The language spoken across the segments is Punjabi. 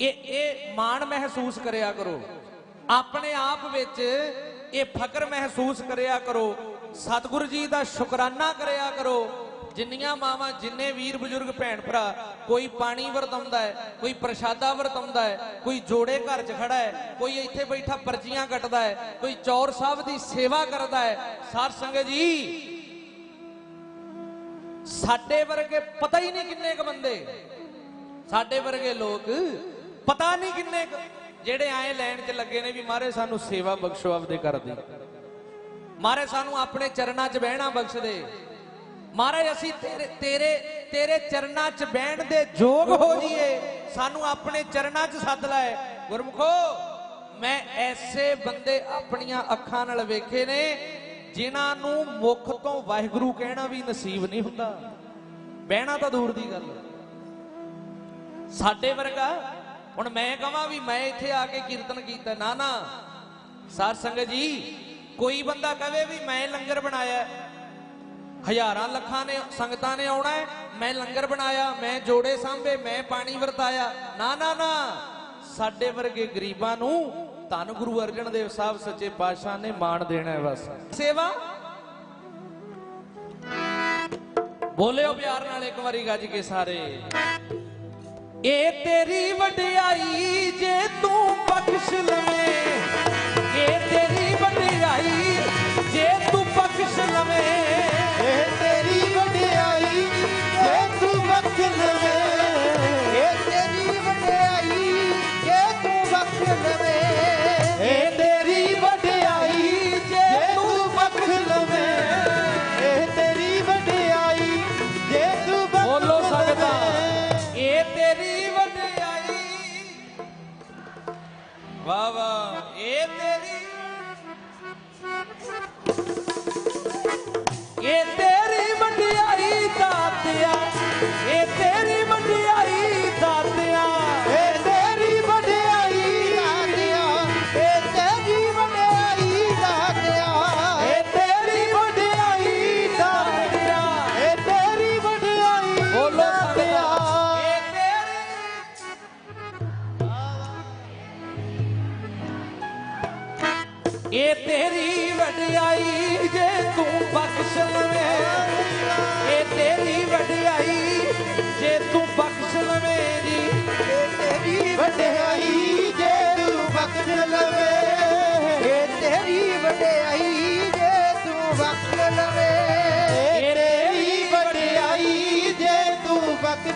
ਇਹ ਇਹ ਮਾਣ ਮਹਿਸੂਸ ਕਰਿਆ ਕਰੋ। ਆਪਣੇ ਆਪ ਵਿੱਚ ਇਹ ਫਕਰ ਮਹਿਸੂਸ ਕਰਿਆ ਕਰੋ। ਸਤਿਗੁਰੂ ਜੀ ਦਾ ਸ਼ੁਕਰਾਨਾ ਕਰਿਆ ਕਰੋ। ਜਿੰਨੀਆਂ ਮਾਵਾਂ, ਜਿੰਨੇ ਵੀਰ ਬਜ਼ੁਰਗ, ਭੈਣ ਭਰਾ, ਕੋਈ ਪਾਣੀ ਵਰਤਾਉਂਦਾ ਹੈ, ਕੋਈ ਪ੍ਰਸ਼ਾਦਾ ਵਰਤਾਉਂਦਾ ਹੈ, ਕੋਈ ਜੋੜੇ ਘਰ 'ਚ ਖੜਾ ਹੈ, ਕੋਈ ਇੱਥੇ ਬੈਠਾ ਪਰਚੀਆਂ ਕੱਟਦਾ ਹੈ, ਕੋਈ ਚੌਰ ਸਾਹਿਬ ਦੀ ਸੇਵਾ ਕਰਦਾ ਹੈ, ਸਾਧ ਸੰਗਤ ਜੀ, ਸਾਡੇ ਵਰਗੇ ਪਤਾ ਹੀ ਨਹੀਂ ਕਿੰਨੇ ਕ ਬੰਦੇ। ਸਾਡੇ ਵਰਗੇ ਲੋਕ ਪਤਾ ਨਹੀਂ ਕਿੰਨੇ ਜਿਹੜੇ ਆਏ ਲੈਣ 'ਚ ਲੱਗੇ ਨੇ ਵੀ ਮਾਰੇ ਸਾਨੂੰ ਸੇਵਾ ਬਖਸ਼ੋ ਆਪਦੇ ਘਰ ਦੀ। ਮਾਰੇ ਸਾਨੂੰ ਆਪਣੇ ਚਰਨਾਂ 'ਚ ਬਹਿਣਾ ਬਖਸ਼ ਦੇ ਮਹਾਰਾਜ ਅਸੀਂ ਤੇਰੇ ਤੇਰੇ ਤੇਰੇ ਚਰਨਾਂ 'ਚ ਬਹਿਣ ਦੇ ਯੋਗ ਹੋ ਜਾਈਏ। ਸਾਨੂੰ ਆਪਣੇ ਚਰਨਾਂ 'ਚ ਸੱਦ ਲੈ। ਗੁਰਮਖੋ, ਮੈਂ ਐਸੇ ਬੰਦੇ ਆਪਣੀਆਂ ਅੱਖਾਂ ਨਾਲ ਵੇਖੇ ਨੇ, ਜਿਨ੍ਹਾਂ ਨੂੰ ਮੁਖ ਤੋਂ ਵਾਹਿਗੁਰੂ ਕਹਿਣਾ ਵੀ ਨਸੀਬ ਨਹੀਂ ਹੁੰਦਾ। ਬਹਿਣਾ ਤਾਂ ਦੂਰ ਦੀ ਗੱਲ ਸਾਡੇ ਵਰਗਾ ਹੁਣ ਮੈਂ ਕਹਾਂ ਵੀ ਮੈਂ ਇੱਥੇ ਆ ਕੇ ਕੀਰਤਨ ਕੀਤਾ। ਨਾ ਨਾ। ਸਾਧ ਸੰਗਤ ਜੀ, ਕੋਈ ਬੰਦਾ ਕਵੇ ਵੀ ਮੈਂ ਲੰਗਰ ਬਣਾਇਆ ਹਜ਼ਾਰਾਂ ਲੱਖਾਂ ਨੇ, ਸੰਗਤਾਂ ਨੇ ਆਉਣਾ ਹੈ। ਮੈਂ ਲੰਗਰ ਬਣਾਇਆ, ਮੈਂ ਜੋੜੇ ਸਾਂਭੇ, ਮੈਂ ਪਾਣੀ ਵਰਤਾਇਆ। ਨਾ ਨਾ ਨਾ। ਸਾਡੇ ਵਰਗੇ ਗਰੀਬਾਂ ਨੂੰ ਧੰਨ ਗੁਰੂ ਅਰਜਨ ਦੇਵ ਸਾਹਿਬ ਸੱਚੇ ਪਾਤਸ਼ਾਹ ਨੇ ਮਾਣ ਦੇਣਾ ਹੈ ਬਸ। ਸੇਵਾ? ਬੋਲਿਓ ਪਿਆਰ ਨਾਲ ਇੱਕ ਵਾਰੀ ਗੱਜ ਕੇ ਸਾਰੇ। ਇਹ ਤੇਰੀ ਵਡਿਆਈ ਜੇ ਤੂੰ ਬਖਸ਼ ਲਵੇਂ ਇਹ ਤੇਰੀ ਵਡਿਆਈ ਜੇ ਤੂੰ ਬਖਸ਼ ਲਵੇਂ। ਇਹ ਤੇਰੀ ਵਡਿਆਈ ਜੇ ਤੂੰ ਬਖਸ਼ ਲਵੇਂ।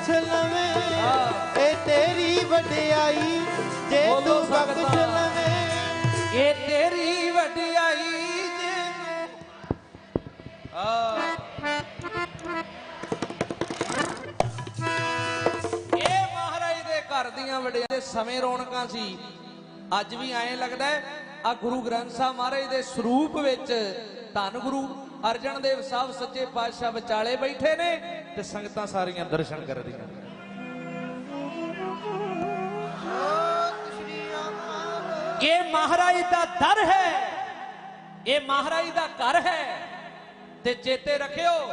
ਬਖਸ਼ ਲਵੇ ਇਹ ਤੇਰੀ ਵਡਿਆਈ ਜੇ ਬੋਲੋ ਤੂੰ ਬਖਸ਼ ਸਕਦਾ। ਲਵੇ। ਇਹ ਤੇਰੀ ਵਡਿਆਈ ਜੇ ਤੂੰ ਆ ਇਹ ਮਹਾਰਾਜ ਦੇ ਘਰ ਦੀਆਂ ਵਡਿਆਈਆਂ ਦੇ ਸਮੇਂ ਰੌਣਕਾਂ ਸੀ। ਅੱਜ ਵੀ ਐਂ ਲੱਗਦਾ ਆ ਗੁਰੂ ਗ੍ਰੰਥ ਸਾਹਿਬ ਮਹਾਰਾਜ ਦੇ ਸਰੂਪ ਵਿੱਚ ਧੰਨ ਗੁਰੂ ਅਰਜਨ ਦੇਵ ਸਾਹਿਬ ਸੱਚੇ ਪਾਤਸ਼ਾਹ ਵਿਚਾਲੇ ਬੈਠੇ ਨੇ ਤੇ ਸੰਗਤਾਂ ਸਾਰੀਆਂ ਦਰਸ਼ਨ ਕਰਦੀਆਂ ਇਹ ਮਹਾਰਾਜ ਦਾ ਦਰ ਹੈ। ਇਹ ਮਹਾਰਾਜ ਦਾ ਘਰ ਹੈ। ਤੇ ਚੇਤੇ ਰੱਖਿਓ,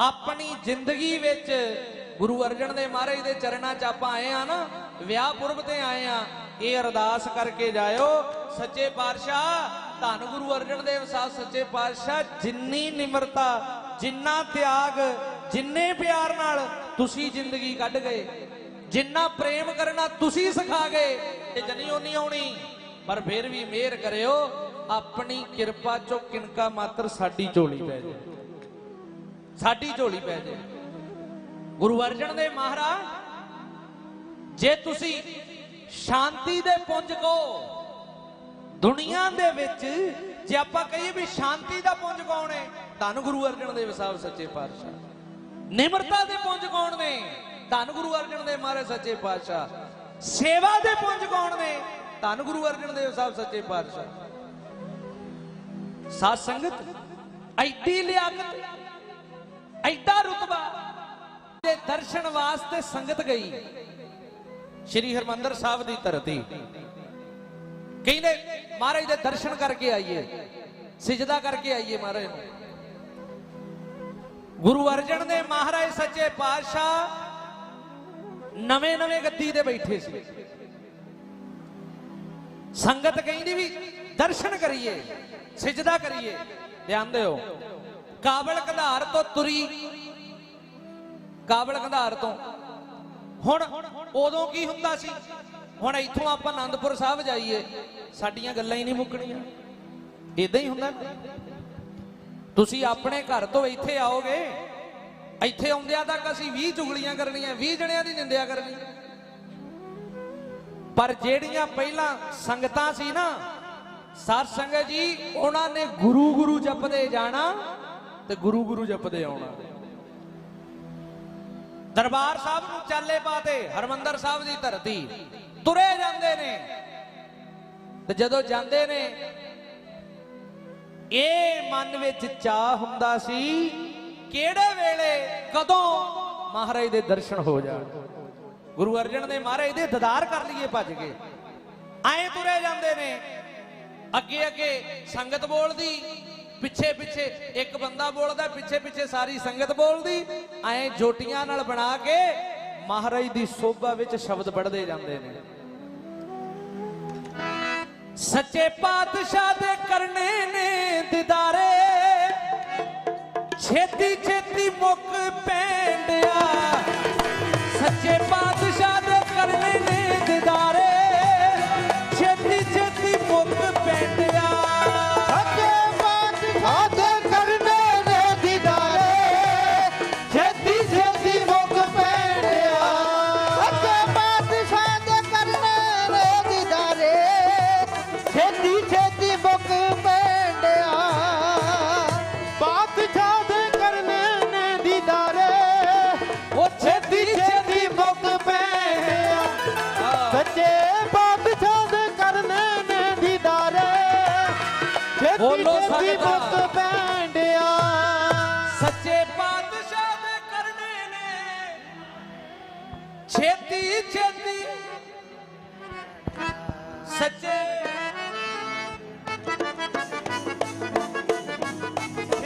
ਆਪਣੀ ਜ਼ਿੰਦਗੀ ਵਿੱਚ ਗੁਰੂ ਅਰਜਨ ਦੇ ਮਹਾਰਾਜ ਦੇ ਚਰਨਾਂ 'ਚ ਆਪਾਂ ਆਏ ਆ ਨਾ, ਵਿਆਹ ਪੁਰਬ ਤੇ ਆਏ ਆ ਇਹ ਅਰਦਾਸ ਕਰਕੇ ਜਾਇਓ, ਸੱਚੇ ਪਾਤਸ਼ਾਹ ਧੰਨ ਗੁਰੂ ਅਰਜਨ ਦੇਵ ਸਾਹਿਬ, ਸੱਚੇ ਪਾਤਸ਼ਾਹ, ਜਿੰਨੀ ਨਿਮਰਤਾ, ਜਿੰਨਾ ਤਿਆਗ, ਜਿੰਨੇ ਪਿਆਰ ਨਾਲ ਤੁਸੀਂ ਜ਼ਿੰਦਗੀ ਕੱਢ ਗਏ, ਜਿੰਨਾ ਪ੍ਰੇਮ ਕਰਨਾ ਤੁਸੀਂ ਸਿਖਾ ਗਏ ਤੇ ਜਨੀ ਉਨੀ ਆਉਣੀ। ਪਰ ਫਿਰ ਵੀ ਮਿਹਰ ਕਰਿਓ, ਆਪਣੀ ਕਿਰਪਾ ਚੋਂ ਕਿਣਕਾ ਮਾਤਰ ਸਾਡੀ ਝੋਲੀ ਪੈ ਜਾਏ। ਸਾਡੀ ਝੋਲੀ ਪੈ ਜਾਏ। ਗੁਰੂ ਅਰਜਨ ਦੇਵ ਮਹਾਰਾਜ, ਜੇ ਤੁਸੀਂ ਸ਼ਾਂਤੀ ਦੇ ਪੁੰਜ ਕੋ ਦੁਨੀਆ ਦੇ ਵਿੱਚ ਜੇ ਆਪਾਂ ਕਹੀਏ ਵੀ ਸ਼ਾਂਤੀ ਦਾ ਪੁੰਜ ਕੌਣ ਹੈ ਧੰਨ ਗੁਰੂ ਅਰਜਨ ਦੇਵ ਸਾਹਿਬ ਸੱਚੇ ਪਾਤਸ਼ਾਹ। ਨਿਮਰਤਾ ਦੇ ਪੁੰਜ ਕੌਣ ਨੇ, ਧੰਨ ਗੁਰੂ ਅਰਜਨ ਦੇਵ ਮਹਾਰਾਜ ਸੱਚੇ ਪਾਤਸ਼ਾਹ। ਸੇਵਾ ਦੇ ਪੁੰਜ ਕੌਣ ਨੇ, ਧੰਨ ਗੁਰੂ ਅਰਜਨ ਦੇਵ ਸਾਹਿਬ ਸੱਚੇ ਪਾਤਸ਼ਾਹ। ਸਾਧ ਸੰਗਤ, ਐਡੀ ਲਿਆਕਤ, ਐਡਾ ਰੁਤਬਾ, ਦੇ ਦਰਸ਼ਨ ਵਾਸਤੇ ਸੰਗਤ ਗਈ। ਸ਼੍ਰੀ ਹਰਮੰਦਰ ਸਾਹਿਬ ਦੀ ਧਰਤੀ। ਕਹਿੰਦੇ, ਮਹਾਰਾਜ ਦੇ ਦਰਸ਼ਨ ਕਰਕੇ ਆਈਏ, ਸਿਜਦਾ ਕਰਕੇ ਆਈਏ ਮਹਾਰਾਜ ਨੂੰ। ਗੁਰੂ ਅਰਜਨ ਦੇ ਮਹਾਰਾਜ ਸੱਚੇ ਪਾਤਸ਼ਾਹ ਨਵੇਂ ਨਵੇਂ ਗੱਦੀ ਤੇ ਬੈਠੇ ਸੀ। ਸੰਗਤ ਕਹਿੰਦੀ ਵੀ, ਦਰਸ਼ਨ ਕਰੀਏ, ਸਿਜਦਾ ਕਰੀਏ। ਧਿਆਨ ਦਿਓ, ਕਾਬਲ ਕੰਧਾਰ ਤੋਂ ਤੁਰੀ, ਕਾਬਲ ਕੰਧਾਰ ਤੋਂ। ਹੁਣ ਉਦੋਂ ਕੀ ਹੁੰਦਾ ਸੀ? ਹੁਣ ਇੱਥੋਂ ਆਪਾਂ ਆਨੰਦਪੁਰ ਸਾਹਿਬ ਜਾਈਏ, ਸਾਡੀਆਂ ਗੱਲਾਂ ਹੀ ਨਹੀਂ ਮੁੱਕਣੀਆਂ। ਇਦਾਂ ਹੀ ਹੁੰਦਾ ਤੁਸੀਂ ਆਪਣੇ ਘਰ ਤੋਂ ਇੱਥੇ ਆਓਗੇ, ਇੱਥੇ ਆਉਂਦਿਆਂ ਤੱਕ ਅਸੀਂ 20 ਚੁਗਲੀਆਂ ਕਰਨੀਆਂ 20 ਜਣਿਆਂ ਦੀ ਨਿੰਦਿਆ ਕਰਨੀ। ਪਰ ਜਿਹੜੀਆਂ ਪਹਿਲਾਂ ਸੰਗਤਾਂ ਸੀ ਨਾ ਸਤ ਸੰਗਤ ਜੀ, ਉਹਨਾਂ ਨੇ ਗੁਰੂ ਗੁਰੂ ਜਪਦੇ ਜਾਣਾ ਤੇ ਗੁਰੂ ਗੁਰੂ ਜਪਦੇ ਆਉਣਾ। ਦਰਬਾਰ ਸਾਹਿਬ ਨੂੰ ਚਾਲੇ ਪਾਤੇ ਹਰਮੰਦਰ ਸਾਹਿਬ ਦੀ ਧਰਤੀ। ਤੁਰੇ ਜਾਂਦੇ ਨੇ। ਤੇ ਜਦੋਂ ਜਾਂਦੇ ਨੇ, ਇਹ ਮਨ ਵਿੱਚ ਚਾਹ ਹੁੰਦਾ ਸੀ, ਕਿਹੜੇ ਵੇਲੇ ਕਦੋਂ ਮਹਾਰਾਜ ਦੇ ਦਰਸ਼ਨ ਹੋ ਜਾਣ। ਗੁਰੂ ਅਰਜਨ ਦੇ ਮਹਾਰਾਜ ਦੇ ਦੀਦਾਰ ਕਰ ਲਈਏ ਭੱਜ ਕੇ। ਐਂ ਤੁਰੇ ਜਾਂਦੇ ਨੇ। ਅੱਗੇ ਅੱਗੇ ਸੰਗਤ ਬੋਲਦੀ, ਪਿੱਛੇ ਪਿੱਛੇ ਇੱਕ ਬੰਦਾ ਬੋਲਦਾ, ਪਿੱਛੇ ਪਿੱਛੇ ਸਾਰੀ ਸੰਗਤ ਬੋਲਦੀ। ਐਂ ਜੋਟੀਆਂ ਨਾਲ ਬਣਾ ਕੇ ਮਹਾਰਾਜ ਦੀ ਸੋਭਾ ਵਿੱਚ ਸ਼ਬਦ ਪੜ੍ਹਦੇ ਜਾਂਦੇ ਨੇ। ਸੱਚੇ ਪਾਤਸ਼ਾਹ ਦੇ ਕਰਨੇ ਨੇ ਦਿਦਾਰੇ। ਛੇਤੀ ਛੇਤੀ ਮੁੱਕ ਪੈਂਡਿਆ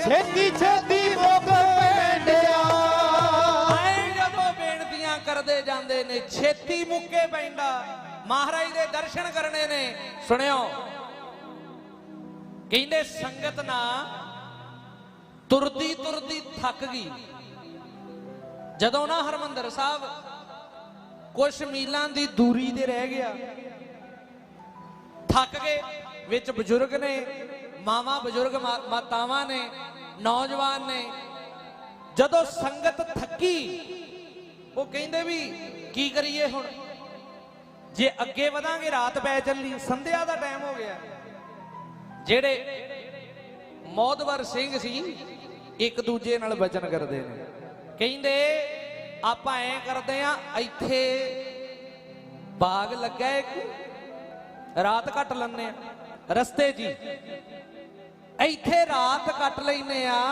ਛੇਤੀ ਛੇਤੀ ਮੁੱਕ ਪੈਂਡਿਆ ਆਏ ਜਦੋਂ ਬੇਨਤੀਆਂ ਕਰਦੇ ਜਾਂਦੇ ਨੇ, ਛੇਤੀ ਮੁੱਕੇ ਪੈਂਦਾ। ਮਹਾਰਾਜ ਦੇ ਦਰਸ਼ਨ ਕਰਨੇ ਨੇ, ਸੁਣਿਓ। ਕਹਿੰਦੇ ਸੰਗਤ ਨਾ ਤੁਰਦੀ ਤੁਰਦੀ ਥੱਕ ਗਈ। ਜਦੋਂ ਨਾ ਹਰਮੰਦਰ ਸਾਹਿਬ ਕੁਝ ਮੀਲਾਂ ਦੀ ਦੂਰੀ ਤੇ ਰਹਿ ਗਿਆ, ਥੱਕ ਗਏ। ਵਿੱਚ ਬਜ਼ੁਰਗ ਨੇ, ਮਾਵਾਂ ਬਜ਼ੁਰਗ ਮਾਤਾਵਾਂ ਨੇ ਨੌਜਵਾਨ ਨੇ ਜਦੋਂ ਸੰਗਤ ਥੱਕੀ, ਉਹ ਕਹਿੰਦੇ ਵੀ ਕੀ ਕਰੀਏ ਹੁਣ? ਜੇ ਅੱਗੇ ਵਧਾਂਗੇ, ਰਾਤ ਪੈ ਚੱਲੀ, ਸੰਧਿਆ ਦਾ ਟਾਈਮ ਹੋ ਗਿਆ। ਜਿਹੜੇ ਮੌਦਵਰ ਸਿੰਘ ਸੀ, ਇੱਕ ਦੂਜੇ ਨਾਲ ਵਚਨ ਕਰਦੇ ਨੇ। ਕਹਿੰਦੇ, ਆਪਾਂ ਐ ਕਰਦੇ ਆ, ਇੱਥੇ ਬਾਗ ਲੱਗਾ ਇੱਕ, ਰਾਤ ਕੱਟ ਲੈਂਦੇ ਆ। ਰਸਤੇ ਜੀ ਇੱਥੇ ਰਾਤ ਕੱਟ ਲੈਨੇ ਆ।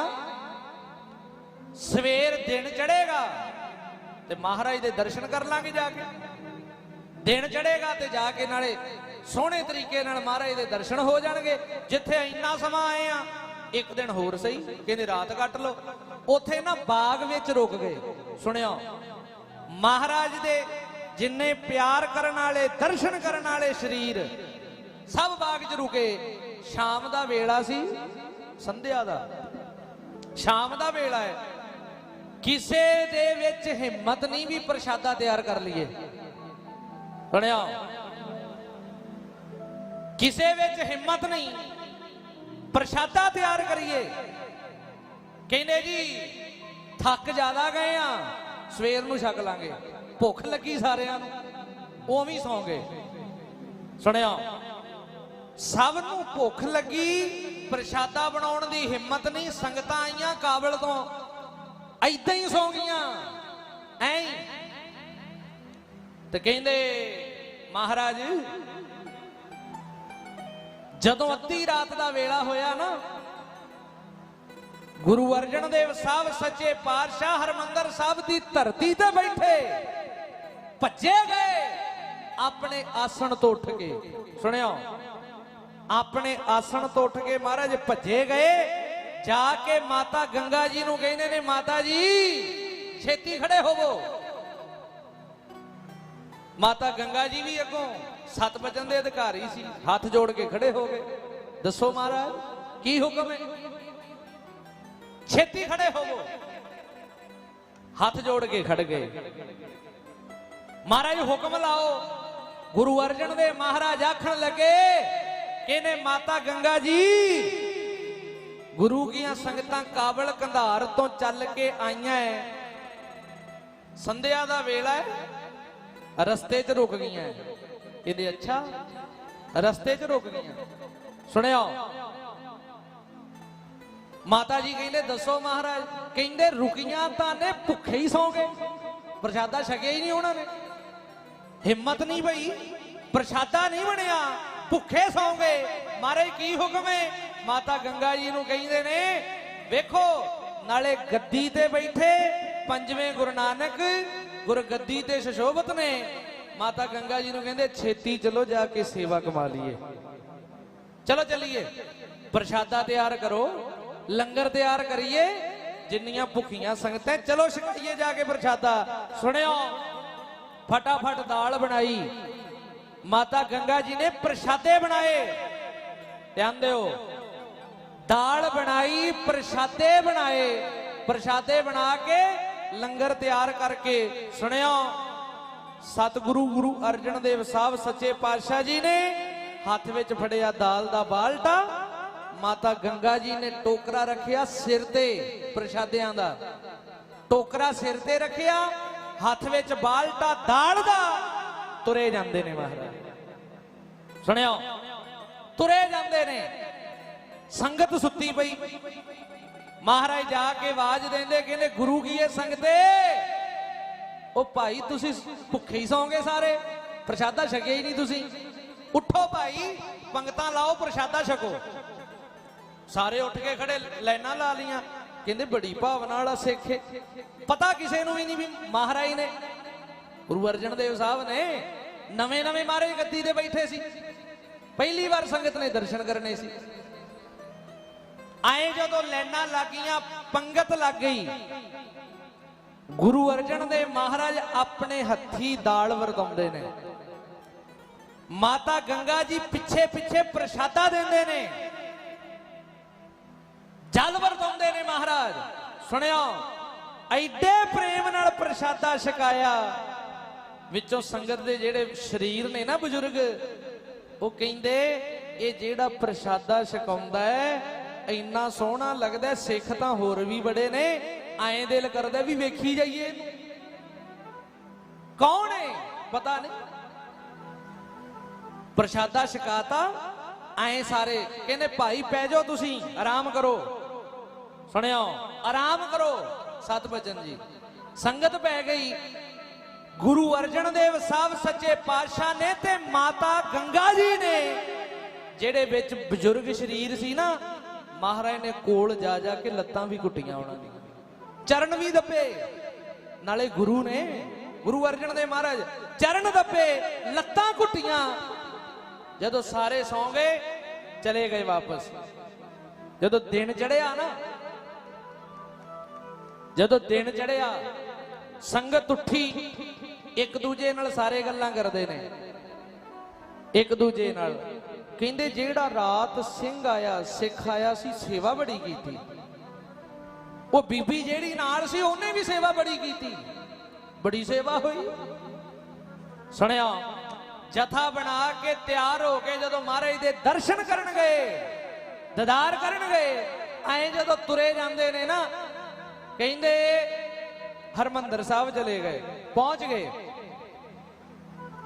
ਸਵੇਰ ਦਿਨ ਚੜੇਗਾ ਤੇ ਮਹਾਰਾਜ ਦੇ ਦਰਸ਼ਨ ਕਰ ਲਾਂਗੇ ਜਾ ਕੇ। ਦਿਨ ਚੜੇਗਾ ਤੇ ਜਾ ਕੇ ਨਾਲੇ ਸੋਹਣੇ ਤਰੀਕੇ ਨਾਲ ਮਹਾਰਾਜ ਦੇ ਦਰਸ਼ਨ ਹੋ ਜਾਣਗੇ। ਜਿੱਥੇ ਇੰਨਾ ਸਮਾਂ ਆਏ ਆ, ਇੱਕ ਦਿਨ ਹੋਰ ਸਹੀ, ਕਹਿੰਦੇ ਰਾਤ ਕੱਟ ਲਓ। ਉੱਥੇ ਨਾ ਬਾਗ ਵਿੱਚ ਰੁਕ ਗਏ। ਸੁਣਿਓ, ਮਹਾਰਾਜ ਦੇ ਜਿੰਨੇ ਪਿਆਰ ਕਰਨ ਵਾਲੇ, ਦਰਸ਼ਨ ਕਰਨ ਵਾਲੇ ਸਰੀਰ, ਸਭ ਬਾਗ 'ਚ ਰੁਕੇ। ਸ਼ਾਮ ਦਾ ਵੇਲਾ ਸੀ, ਸੰਧਿਆ ਦਾ। ਸ਼ਾਮ ਦਾ ਵੇਲਾ ਹੈ। ਕਿਸੇ ਦੇ ਵਿੱਚ ਹਿੰਮਤ ਨਹੀਂ ਵੀ ਪ੍ਰਸ਼ਾਦਾ ਤਿਆਰ ਕਰ ਲਈਏ। ਸੁਣਿਆ? ਕਿਸੇ ਵਿੱਚ ਹਿੰਮਤ ਨਹੀਂ, ਪ੍ਰਸ਼ਾਦਾ ਤਿਆਰ ਕਰੀਏ। ਕਹਿੰਦੇ ਜੀ, ਥੱਕ ਜ਼ਿਆਦਾ ਗਏ ਆ, ਸਵੇਰ ਨੂੰ ਛਕ ਲਾਂਗੇ। ਭੁੱਖ ਲੱਗੀ ਸਾਰਿਆਂ ਨੂੰ, ਉਵੇਂ ਹੀ ਸੌਂ ਗਏ ਸੁਣਿਆ? ਸਭ ਨੂੰ ਭੁੱਖ ਲੱਗੀ, ਪ੍ਰਸ਼ਾਦਾ ਬਣਾਉਣ ਦੀ ਹਿੰਮਤ ਨਹੀਂ, ਸੰਗਤਾਂ ਆਈਆਂ ਕਾਬਲ ਤੋਂ। ਐਦਾਂ ਹੀ ਸੌ ਗਈਆਂ। ਐਂ ਤੇ ਕਹਿੰਦੇ, ਮਹਾਰਾਜ, ਜਦੋਂ ਅੱਧੀ ਰਾਤ ਦਾ ਵੇਲਾ ਹੋਇਆ ਨਾ, ਗੁਰੂ ਅਰਜਨ ਦੇਵ ਸਾਹਿਬ ਸੱਚੇ ਪਾਤਸ਼ਾਹ ਹਰਮੰਦਰ ਸਾਹਿਬ ਦੀ ਧਰਤੀ ਤੇ ਬੈਠੇ, ਭੱਜੇ ਗਏ, ਆਪਣੇ ਆਸਣ ਤੋਂ ਉੱਠ ਕੇ। ਸੁਣਿਓ। ਆਪਣੇ ਆਸਣ ਤੋਂ ਉੱਠ ਕੇ ਮਹਾਰਾਜ ਭੱਜੇ ਗਏ, ਜਾ ਕੇ ਮਾਤਾ ਗੰਗਾ ਜੀ ਨੂੰ ਕਹਿੰਦੇ ਨੇ, ਮਾਤਾ ਜੀ, ਛੇਤੀ ਖੜੇ ਹੋਵੋ। ਮਾਤਾ ਗੰਗਾ ਜੀ ਵੀ ਅੱਗੋਂ ਸਤ ਵਚਨ ਦੇ ਅਧਿਕਾਰੀ ਸੀ, ਹੱਥ ਜੋੜ ਕੇ ਖੜੇ ਹੋ ਗਏ। ਦੱਸੋ ਮਹਾਰਾਜ, ਕੀ ਹੁਕਮ ਹੈ? ਛੇਤੀ ਖੜੇ ਹੋਵੋ। ਹੱਥ ਜੋੜ ਕੇ ਖੜ ਗਏ। ਮਹਾਰਾਜ ਹੁਕਮ ਲਾਓ, ਗੁਰੂ ਅਰਜਨ ਦੇ ਮਹਾਰਾਜ ਆਖਣ ਲੱਗੇ ਇਹਨੇ ਮਾਤਾ ਗੰਗਾ ਜੀ, ਗੁਰੂ ਕੀਆਂ ਸੰਗਤਾਂ ਕਾਬਲ ਕੰਧਾਰ ਤੋਂ ਚੱਲ ਕੇ ਆਈਆਂ ਐ। ਸੰਧਿਆ ਦਾ ਵੇਲਾ ਹੈ ਰਸਤੇ 'ਚ ਰੁਕ ਗਈਆਂ ਐ। ਅੱਛਾ, ਰਸਤੇ 'ਚ ਰੁਕ ਗਈਆਂ। ਸੁਣਿਓ। ਮਾਤਾ ਜੀ ਕਹਿੰਦੇ, ਦੱਸੋ ਮਹਾਰਾਜ। ਕਹਿੰਦੇ, ਰੁਕੀਆਂ ਤਾਂ ਨੇ, ਭੁੱਖੇ ਹੀ ਸੌਂ ਗਏ। ਪ੍ਰਸ਼ਾਦਾ ਛਕਿਆ ਹੀ ਨਹੀਂ ਉਹਨਾਂ ਨੇ। ਹਿੰਮਤ ਨਹੀਂ ਪਈ, ਪ੍ਰਸ਼ਾਦਾ ਨਹੀਂ ਬਣਿਆ। ਭੁੱਖੇ ਸੌਂਗੇ। ਮਹਾਰਾਜ ਕੀ ਹੁਕਮ ਹੈ ਮਾਤਾ ਗੰਗਾ ਜੀ ਨੂੰ ਕਹਿੰਦੇ ਨੇ, ਵੇਖੋ, ਨਾਲੇ ਗੱਦੀ ਤੇ ਬੈਠੇ ਪੰਜਵੇਂ ਗੁਰੂ ਨਾਨਕ ਗੁਰਗੱਦੀ ਤੇ ਸ਼ਸ਼ੋਭਤ ਨੇ। ਮਾਤਾ ਗੰਗਾ ਜੀ ਨੂੰ ਕਹਿੰਦੇ, ਛੇਤੀ ਚਲੋ ਜਾ ਕੇ ਸੇਵਾ ਕਮਾ ਲਈਏ। ਚਲੋ ਚੱਲੀਏ। ਪ੍ਰਸ਼ਾਦਾ ਤਿਆਰ ਕਰੋ, ਲੰਗਰ ਤਿਆਰ ਕਰੀਏ। ਜਿੰਨੀਆਂ ਭੁੱਖੀਆਂ ਸੰਗਤਾਂ, ਚਲੋ ਛਕਾਈਏ ਜਾ ਕੇ ਪ੍ਰਸ਼ਾਦਾ। ਸੁਣਿਓ, ਫਟਾਫਟ ਦਾਲ ਬਣਾਈ। ਮਾਤਾ ਗੰਗਾ ਜੀ ਨੇ ਪ੍ਰਸ਼ਾਦੇ ਬਣਾਏ। ਧਿਆਨ ਦਿਓ ਦਾਲ ਬਣਾਈ, ਪ੍ਰਸ਼ਾਦੇ ਬਣਾਏ। ਪ੍ਰਸ਼ਾਦੇ ਬਣਾ ਕੇ ਲੰਗਰ ਤਿਆਰ ਕਰਕੇ ਸੁਣਿਓ ਸਤਿਗੁਰੂ ਗੁਰੂ ਅਰਜਨ ਦੇਵ ਸਾਹਿਬ ਸੱਚੇ ਪਾਤਸ਼ਾਹ ਜੀ ਨੇ ਹੱਥ ਵਿੱਚ ਫੜਿਆ ਦਾਲ ਦਾ ਬਾਲਟਾ। ਮਾਤਾ ਗੰਗਾ ਜੀ ਨੇ ਟੋਕਰਾ ਰੱਖਿਆ ਸਿਰ ਤੇ ਪ੍ਰਸ਼ਾਦਿਆਂ ਦਾ। ਟੋਕਰਾ ਸਿਰ ਤੇ ਰੱਖਿਆ, ਹੱਥ ਵਿੱਚ ਬਾਲਟਾ ਦਾਲ ਦਾ। ਤੁਰੇ ਜਾਂਦੇ ਨੇ ਮਹਾਰਾਜ। ਸੁਣਿਓ, ਤੁਰੇ ਜਾਂਦੇ ਨੇ। ਸੰਗਤ ਸੁੱਤੀ ਪਈ। ਮਹਾਰਾਜ ਜਾ ਕੇ ਆਵਾਜ਼ ਦਿੰਦੇ, ਕਹਿੰਦੇ, ਗੁਰੂ ਕੀ ਹੈ ਸੰਗਤੇ ਉਹ ਭਾਈ, ਤੁਸੀਂ ਭੁੱਖੇ ਹੀ ਸੌਂਗੇ ਸਾਰੇ। ਪ੍ਰਸ਼ਾਦਾ ਛਕਿਆ ਹੀ ਨਹੀਂ ਤੁਸੀਂ। ਉੱਠੋ ਭਾਈ, ਪੰਗਤਾਂ ਲਾਓ, ਪ੍ਰਸ਼ਾਦਾ ਛਕੋ। ਸਾਰੇ ਉੱਠ ਕੇ ਖੜੇ, ਲਾਈਨਾਂ ਲਾ ਲੀਆਂ ਕਹਿੰਦੇ, ਬੜੀ ਭਾਵਨਾ ਵਾਲਾ ਸਿੱਖ ਪਤਾ ਕਿਸੇ ਨੂੰ ਵੀ ਨਹੀਂ ਵੀ ਮਹਾਰਾਜ ਨੇ ਗੁਰੂ ਅਰਜਨ ਦੇਵ ਸਾਹਿਬ ਨੇ ਨਵੇਂ ਨਵੇਂ ਮਹਾਰਾਜ ਗੱਦੀ ਤੇ ਬੈਠੇ ਸੀ। ਪਹਿਲੀ ਵਾਰ ਸੰਗਤ ਨੇ ਦਰਸ਼ਨ ਕਰਨੇ ਸੀ। ਆਏ ਜਦੋਂ ਲੈਣਾ ਲੱਗੀਆਂ, ਪੰਗਤ ਲੱਗ ਗਈ। ਗੁਰੂ ਅਰਜਨ ਦੇ ਮਹਾਰਾਜ ਆਪਣੇ ਹੱਥੀ ਦਾਲ ਵਰਤਾਉਂਦੇ ਨੇ। ਮਾਤਾ ਗੰਗਾ ਜੀ ਪਿੱਛੇ ਪਿੱਛੇ ਪ੍ਰਸ਼ਾਦਾ ਦਿੰਦੇ ਨੇ। ਜਲ ਵਰਤਾਉਂਦੇ ਨੇ ਮਹਾਰਾਜ। ਸੁਣਿਓ, ਐਡੇ ਪ੍ਰੇਮ ਨਾਲ ਪ੍ਰਸ਼ਾਦਾ ਛਕਾਇਆ। ਵਿੱਚੋਂ ਸੰਗਤ ਦੇ ਜਿਹੜੇ ਸਰੀਰ ਨੇ ਨਾ ਬਜ਼ੁਰਗ, ਉਹ ਕਹਿੰਦੇ, ਇਹ ਜਿਹੜਾ ਪ੍ਰਸ਼ਾਦਾ ਛਕਾਉਂਦਾ ਹੈ, ਇੰਨਾ ਸੋਹਣਾ ਲੱਗਦਾ ਸਿੱਖ ਤਾਂ ਹੋਰ ਵੀ ਬੜੇ ਨੇ, ਐਂ ਦਿਲ ਕਰਦਾ ਵੀ ਵੇਖੀ ਜਾਈਏ ਇਹਨੂੰ। ਕੌਣ ਹੈ? ਪਤਾ ਨਹੀਂ। ਪ੍ਰਸ਼ਾਦਾ ਛਕਾਤਾ, ਐਂ ਸਾਰੇ, ਕਹਿੰਦੇ, ਭਾਈ, ਪੈ ਜਾਓ ਤੁਸੀਂ, ਆਰਾਮ ਕਰੋ। ਸੁਣਿਓ, ਆਰਾਮ ਕਰੋ, ਸਤਿ ਬਚਨ ਜੀ। ਸੰਗਤ ਪੈ ਗਈ। ਗੁਰੂ ਅਰਜਨ ਦੇਵ ਸਾਹਿਬ ਸੱਚੇ ਪਾਤਸ਼ਾਹ ਨੇ ਤੇ ਮਾਤਾ ਗੰਗਾ ਜੀ ਨੇ, ਜਿਹੜੇ ਵਿੱਚ ਬਜ਼ੁਰਗ ਸਰੀਰ ਸੀ ਨਾ, ਮਹਾਰਾਜ ਨੇ ਕੋਲ ਜਾ ਜਾ ਕੇ ਲੱਤਾਂ ਵੀ ਕੁੱਟੀਆਂ ਉਹਨਾਂ ਦੀਆਂ। ਚਰਨ ਵੀ ਦੱਬੇ ਨਾਲੇ ਗੁਰੂ ਨੇ, ਗੁਰੂ ਅਰਜਨ ਦੇ ਮਹਾਰਾਜ, ਚਰਨ ਦੱਬੇ ਲੱਤਾਂ ਕੁੱਟੀਆਂ। ਜਦੋਂ ਸਾਰੇ ਸੌਂ ਗਏ, ਚਲੇ ਗਏ ਵਾਪਸ। ਜਦੋਂ ਦਿਨ ਚੜਿਆ ਨਾ, ਜਦੋਂ ਦਿਨ ਚੜਿਆ ਸੰਗਤ ਉੱਠੀ ਇੱਕ ਦੂਜੇ ਨਾਲ ਸਾਰੇ ਗੱਲਾਂ ਕਰਦੇ ਨੇ। ਇੱਕ ਦੂਜੇ ਨਾਲ। ਕਹਿੰਦੇ, ਜਿਹੜਾ ਰਾਤ ਸਿੰਘ ਆਇਆ, ਸਿੱਖ ਆਇਆ ਸੀ, ਸੇਵਾ ਬੜੀ ਕੀਤੀ। ਉਹ ਬੀਬੀ ਜਿਹੜੀ ਨਾਲ ਸੀ, ਉਹਨੇ ਵੀ ਸੇਵਾ ਬੜੀ ਕੀਤੀ। ਬੜੀ ਸੇਵਾ ਹੋਈ। ਸੁਣਿਆ ਜਥਾ ਬਣਾ ਕੇ ਤਿਆਰ ਹੋ ਕੇ ਜਦੋਂ ਮਹਾਰਾਜ ਦੇ ਦਰਸ਼ਨ ਕਰਨ ਗਏ, ਦਦਾਰ ਕਰਨ ਗਏ, ਐਂ ਜਦੋਂ ਤੁਰੇ ਜਾਂਦੇ ਨੇ ਨਾ, ਕਹਿੰਦੇ, ਹਰਮੰਦਰ ਸਾਹਿਬ ਚਲੇ ਗਏ। ਪਹੁੰਚ ਗਏ।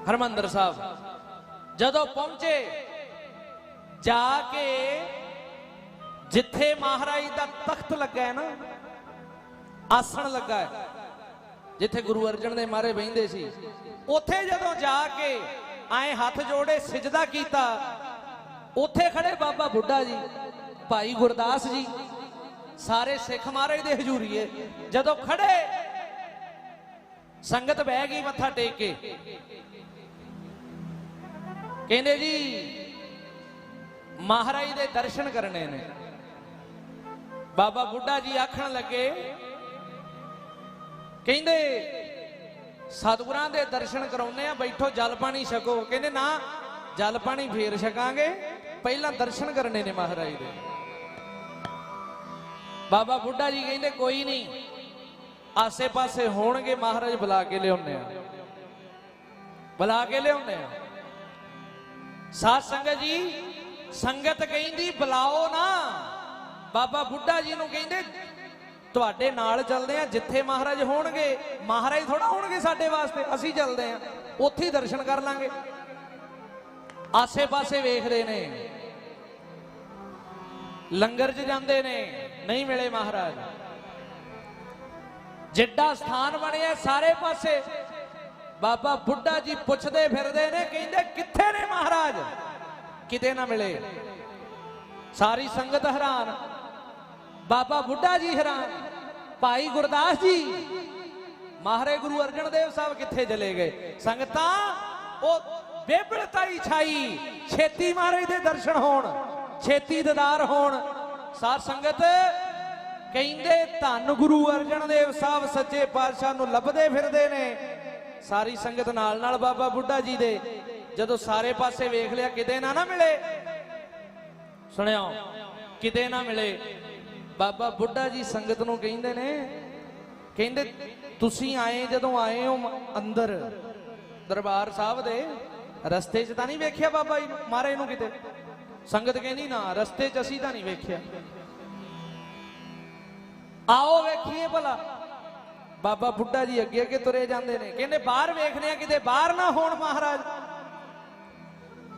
ਹਰਮੰਦਰ ਸਾਹਿਬ, ਜਦੋਂ ਪਹੁੰਚੇ, ਜਾ ਕੇ ਜਿੱਥੇ ਮਹਾਰਾਜ ਦਾ ਤਖਤ ਲੱਗਾ ਹੈ ਨਾ, ਆਸਣ ਲੱਗਾ ਹੈ, ਜਿੱਥੇ ਗੁਰੂ ਅਰਜਨ ਦੇ ਮਾਰੇ ਬਹਿੰਦੇ ਸੀ, ਉੱਥੇ ਜਦੋਂ ਜਾ ਕੇ ਆਏ ਹੱਥ ਜੋੜੇ ਸਿਜਦਾ ਕੀਤਾ, ਉੱਥੇ ਖੜੇ ਬਾਬਾ ਬੁੱਢਾ ਜੀ, ਭਾਈ ਗੁਰਦਾਸ ਜੀ, ਸਾਰੇ ਸਿੱਖ ਮਹਾਰਾਜ ਦੇ ਹਜ਼ੂਰੀਏ, ਜਦੋਂ ਖੜੇ ਸੰਗਤ ਬਹਿ ਗਈ ਮੱਥਾ ਟੇਕ ਕੇ। ਕਹਿੰਦੇ ਜੀ, ਮਹਾਰਾਜ ਦੇ ਦਰਸ਼ਨ ਕਰਨੇ ਨੇ। ਬਾਬਾ ਬੁੱਢਾ ਜੀ ਆਖਣ ਲੱਗੇ, ਕਹਿੰਦੇ, ਸਤਿਗੁਰਾਂ ਦੇ ਦਰਸ਼ਨ ਕਰਾਉਨੇ ਆ, ਬੈਠੋ ਜਲ ਪਾਣੀ ਛਕੋ। ਕਹਿੰਦੇ, ਨਾ, ਜਲ ਪਾਣੀ ਫੇਰ ਛਕਾਂਗੇ। ਪਹਿਲਾਂ ਦਰਸ਼ਨ ਕਰਨੇ ਨੇ ਮਹਾਰਾਜ ਦੇ। ਬਾਬਾ ਬੁੱਢਾ ਜੀ ਕਹਿੰਦੇ, ਕੋਈ ਨਹੀਂ। ਆਸੇ-ਪਾਸੇ ਹੋਣਗੇ ਮਹਾਰਾਜ, ਬੁਲਾ ਕੇ ਲਿਆਉਨੇ ਆ। ਬੁਲਾ ਕੇ ਲਿਆਉਨੇ ਆ। ਸਾਧ ਸੰਗਤ ਜੀ, ਸੰਗਤ ਕਹਿੰਦੀ, ਬੁਲਾਓ ਨਾ। ਬਾਬਾ ਬੁੱਢਾ ਜੀ ਨੂੰ ਕਹਿੰਦੇ, ਤੁਹਾਡੇ ਨਾਲ ਚੱਲਦੇ ਆ, ਜਿੱਥੇ ਮਹਾਰਾਜ ਹੋਣਗੇ। ਮਹਾਰਾਜ ਥੋੜਾ ਹੋਣਗੇ ਸਾਡੇ ਵਾਸਤੇ, ਅਸੀਂ ਚੱਲਦੇ ਆ। ਉੱਥੇ ਹੀ ਦਰਸ਼ਨ ਕਰ ਲਾਂਗੇ। ਆਸੇ-ਪਾਸੇ ਵੇਖਦੇ ਨੇ। ਲੰਗਰ 'ਚ ਜਾਂਦੇ ਨੇ। ਨਹੀਂ ਮਿਲੇ ਮਹਾਰਾਜ। ਜਿੱਡਾ ਸਥਾਨ ਬਣਿਆ ਸਾਰੇ ਪਾਸੇ। ਬਾਬਾ ਬੁੱਢਾ ਜੀ ਪੁੱਛਦੇ ਫਿਰਦੇ ਨੇ, ਕਹਿੰਦੇ, ਕਿੱਥੇ ਨੇ ਮਹਾਰਾਜ? ਕਿਤੇ ਨਾ ਮਿਲੇ। ਸਾਰੀ ਸੰਗਤ ਹੈਰਾਨ। ਬਾਬਾ ਬੁੱਢਾ ਜੀ ਹੈਰਾਨ। ਭਾਈ ਗੁਰਦਾਸ ਜੀ ਮਹਾਰੇ ਗੁਰੂ ਅਰਜਨ ਦੇਵ ਸਾਹਿਬ ਕਿੱਥੇ ਚਲੇ ਗਏ? ਸੰਗਤਾਂ, ਉਹ ਬੇਬਲਤਾਈ ਛਾਈ, ਛੇਤੀ ਮਹਾਰਾਜ ਦੇ ਦਰਸ਼ਨ ਹੋਣ, ਛੇਤੀ ਦੀਦਾਰ ਹੋਣ। ਸਾਧ ਸੰਗਤ ਕਹਿੰਦੇ ਧੰਨ ਗੁਰੂ ਅਰਜਨ ਦੇਵ ਸਾਹਿਬ ਸੱਚੇ ਪਾਤਸ਼ਾਹ ਨੂੰ ਲੱਭਦੇ ਫਿਰਦੇ ਨੇ। ਸਾਰੀ ਸੰਗਤ ਨਾਲ ਨਾਲ ਬਾਬਾ ਬੁੱਢਾ ਜੀ ਦੇ। ਜਦੋਂ ਸਾਰੇ ਪਾਸੇ ਵੇਖ ਲਿਆ, ਕਿਤੇ ਨਾ ਨਾ ਮਿਲੇ। ਸੁਣਿਓ, ਕਿਤੇ ਨਾ ਮਿਲੇ। ਬਾਬਾ ਬੁੱਢਾ ਜੀ ਸੰਗਤ ਨੂੰ ਕਹਿੰਦੇ ਨੇ, ਕਹਿੰਦੇ ਤੁਸੀਂ ਆਏ ਜਦੋਂ ਆਏ ਹੋ ਅੰਦਰ। ਦਰਬਾਰ ਸਾਹਿਬ ਦੇ ਰਸਤੇ 'ਚ ਤਾਂ ਨਹੀਂ ਵੇਖਿਆ ਬਾਬਾ ਜੀ ਨੂੰ, ਮਾਰੇ ਨੂੰ ਕਿਤੇ? ਸੰਗਤ ਕਹਿੰਦੀ ਨਾ, ਰਸਤੇ 'ਚ ਅਸੀਂ ਤਾਂ ਨਹੀਂ ਵੇਖਿਆ। ਆਓ ਵੇਖੀਏ ਭਲਾ। ਬਾਬਾ ਬੁੱਢਾ ਜੀ ਅੱਗੇ ਅੱਗੇ ਤੁਰੇ ਜਾਂਦੇ ਨੇ। ਕਹਿੰਦੇ ਬਾਹਰ ਵੇਖਦੇ ਆ, ਕਿਤੇ ਬਾਹਰ ਨਾ ਹੋਣ ਮਹਾਰਾਜ।